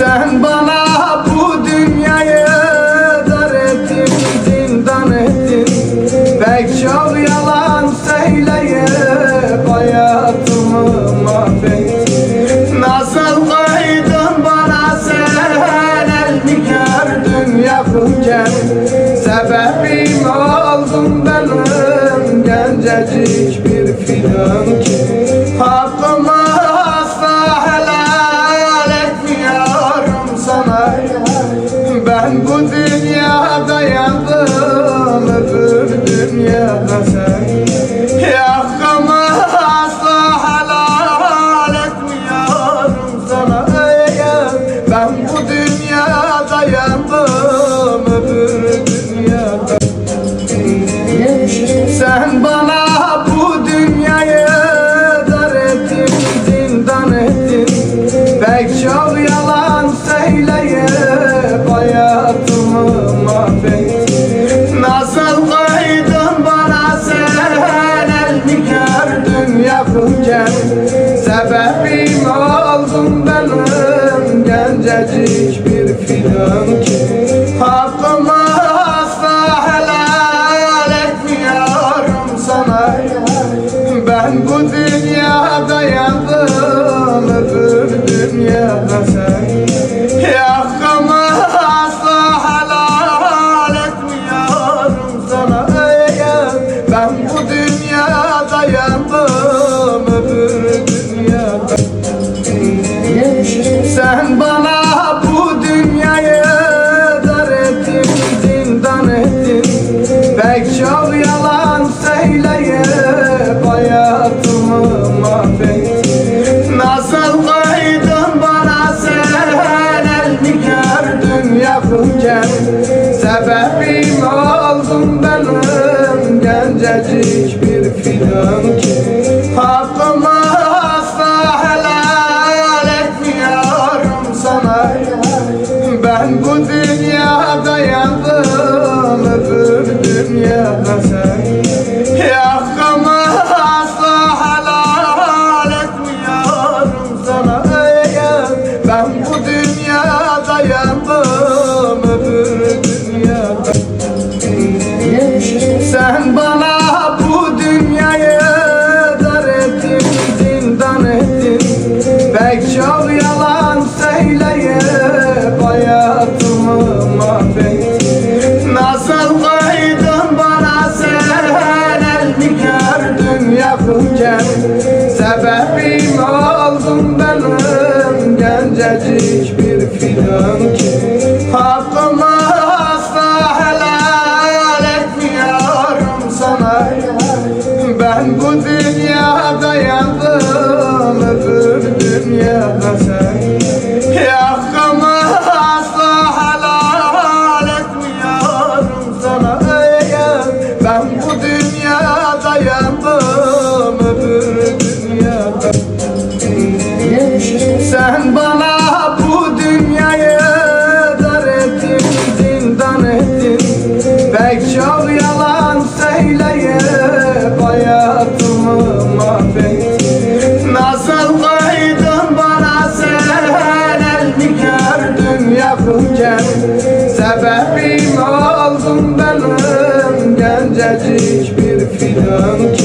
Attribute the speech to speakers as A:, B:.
A: Sen bana bu dünyayı dar ettin, zindan ettin. Pek çok yalan söyleyip hayatımı mahvettin. Nasıl koydun bana sen elini gördün yakınken Sebebim oldun benim gencecik bir fidan ki Ben bu Sebebim oldun benim gencecik bir fidan ki yakınken Sebebim oldun benim gencecik bir fidan ki Hakkımı asla helal etmiyorum sana. Ben bu dünyada yandım öbür dünyada sen oldun benim gencecik bir fidan ki Hakkımı asla helal etmiyorum sana. Ben bu dünyada yandım öbür dünyada sen. Hakkımı asla helal etmiyorum sana. Ben bu dünyada yandım öbür sen bana bu dünyayı dar ettin, zindan ettin. Pek çok yalan söyleyip hayatımı mahvettin. Nasıl koydun bana sen elini gördün yakınken Sebebim oldun benim gencecik bir fidan